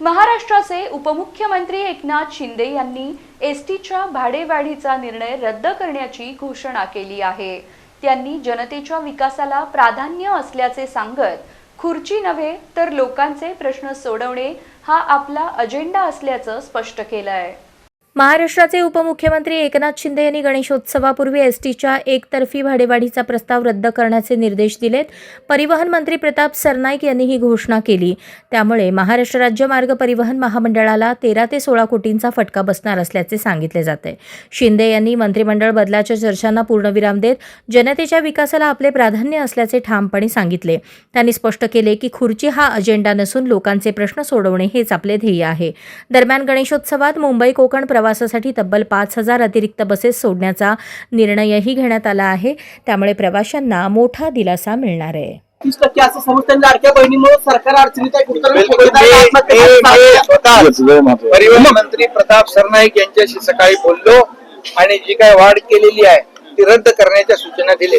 महाराष्ट्राचे उपमुख्यमंत्री एकनाथ शिंदे यांनी एस टीच्या भाडेवाढीचा निर्णय रद्द करण्याची घोषणा केली आहे. त्यांनी जनतेच्या विकासाला प्राधान्य असल्याचे सांगत खुर्ची नव्हे तर लोकांचे प्रश्न सोडवणे हा आपला अजेंडा असल्याचं स्पष्ट केलं आहे महाराष्ट्राचे उपमुख्यमंत्री एकनाथ शिंदे यांनी गणेशोत्सवापूर्वी एस टीच्या एकतर्फी भाडेवाढीचा प्रस्ताव रद्द करण्याचे निर्देश दिलेत. परिवहन मंत्री प्रताप सरनाईक यांनी ही घोषणा केली. त्यामुळे महाराष्ट्र राज्य मार्ग परिवहन महामंडळाला तेरा ते सोळा कोटींचा फटका बसणार असल्याचे सांगितले जाते. शिंदे यांनी मंत्रिमंडळ बदलाच्या चर्चांना पूर्णविराम देत जनतेच्या विकासाला आपले प्राधान्य असल्याचे ठामपणे सांगितले. त्यांनी स्पष्ट केले की खुर्ची हा अजेंडा नसून लोकांचे प्रश्न सोडवणे हेच आपले ध्येय आहे. दरम्यान गणेशोत्सवात मुंबई कोकण प्रवासासाठी तब्बल पाच हजार अतिरिक्त बसेस सोडण्याचा निर्णयही घेण्यात आला आहे. त्यामुळे प्रवाशांना मोठा दिलासा मिळणार आहे. तीस टक्के असं समजतं लाडक्या बहिणीमुळे सरकार अडचणीत. परिवहन मंत्री प्रताप सरनाईक यांच्याशी सकाळी बोललो आणि जी काय वाढ केलेली आहे ती रद्द करण्याच्या सूचना दिल्या.